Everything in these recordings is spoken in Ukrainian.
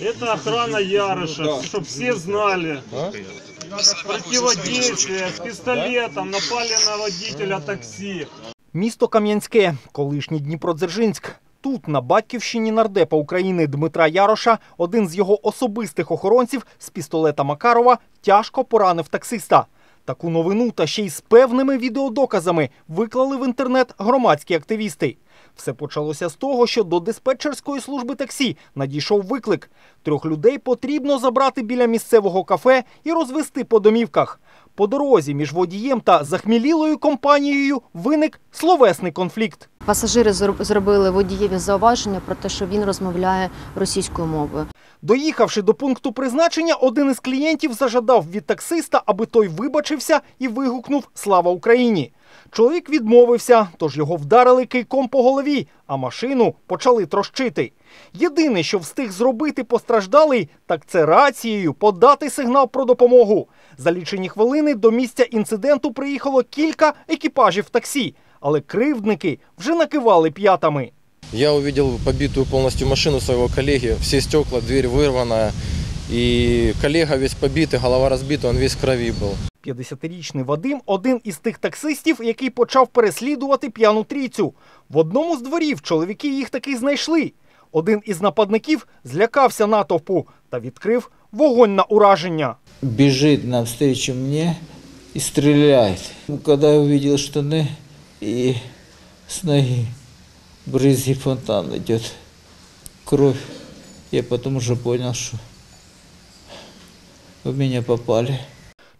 Это охрана Ярыша, чтобы все знали. Противодействие с пистолетом напали на водителя такси. Місто Кам'янське, колишній Дніпродзержинськ. Тут, на батьківщині нардепа України Дмитра Яроша, один з його особистих охоронців з пістолета Макарова тяжко поранив таксиста. Таку новину та ще й з певними відеодоказами виклали в інтернет громадські активісти. Все почалося з того, що до диспетчерської служби таксі надійшов виклик. Трьох людей потрібно забрати біля місцевого кафе і розвести по домівках. По дорозі між водієм та захмілілою компанією виник словесний конфлікт. Пасажири зробили водієві зауваження про те, що він розмовляє російською мовою. Доїхавши до пункту призначення, один із клієнтів зажадав від таксиста, аби той вибачився і вигукнув Слава Україні. Чоловік відмовився, тож його вдарили кийком по голові, а машину почали трощити. Єдине, що встиг зробити постраждалий, так це рацією подати сигнал про допомогу. За лічені хвилини до місця інциденту приїхало кілька екіпажів таксі, але кривдники вже накивали п'ятами. Я увидел побитую полностью машину своего коллеги, все стекла, дверь вырванная. И коллега весь побитый, голова разбита, он весь в крови был. 50-річний Вадим один із тих таксистів, який почав переслідувати п'яну трійцю. В одному з дворів чоловіки їх таки знайшли. Один із нападників злякався натовпу та відкрив вогонь на ураження. бежит навстречу мне и стреляет. Ну, Когда я увидел штаны и с ноги брызги фонтан идет кровь, я потом уже понял, что в меня попали.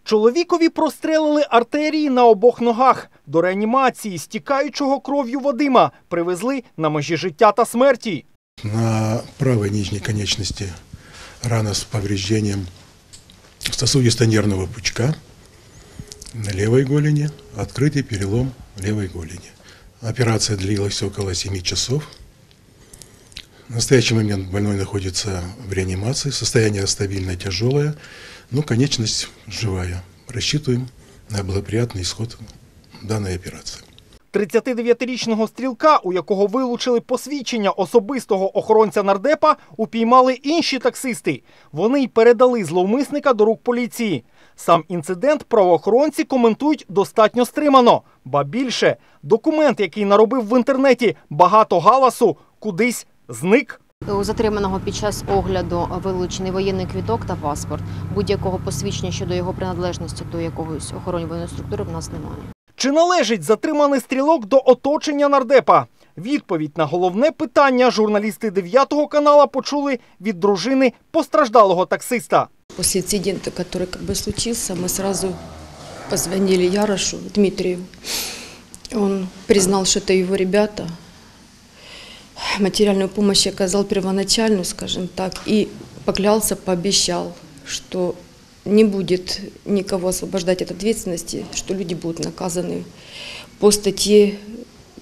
Чоловікові прострелили артерії на обох ногах. До реанімації стікаючого кров'ю Вадима привезли на межі життя та смерті. На правой нижней конечности рана с повреждением сосудисто-нервного пучка, на левой голени открытый перелом левой голени. Операция длилась около 7 часов. В настоящий момент больной находится в реанимации, состояние стабильно тяжелое, но конечность живая. Рассчитываем на благоприятный исход данной операции. 39-річного стрілка, у якого вилучили посвідчення особистого охоронця нардепа, упіймали інші таксисти. Вони й передали зловмисника до рук поліції. Сам інцидент правоохоронці коментують достатньо стримано. Ба більше, документ, який наробив в інтернеті багато галасу, кудись зник. У затриманого під час огляду вилучений воєнний квіток та паспорт. Будь-якого посвідчення щодо його приналежності до якогось охоронюваної структури в нас немає. Чи належить затриманий стрілок до оточення нардепа? Відповідь на головне питання журналісти 9 канала почули від дружини постраждалого таксиста. После инцидента, который как бы случился, мы сразу позвонили Ярошу Дмитрию. Он признал, что это его ребята. Материальную помощь оказал первоначальную, скажем так, и поклялся, пообещал, что не будет никого освобождать от ответственности, что люди будут наказаны по статье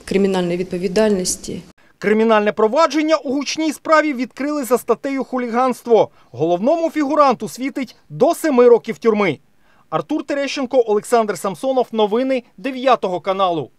криминальной відповідальності. Кримінальне провадження у гучній справі відкрили за статтею хуліганство. Головному фігуранту світить до семи років тюрми. Артур Терещенко, Олександр Самсонов. Новини 9 каналу.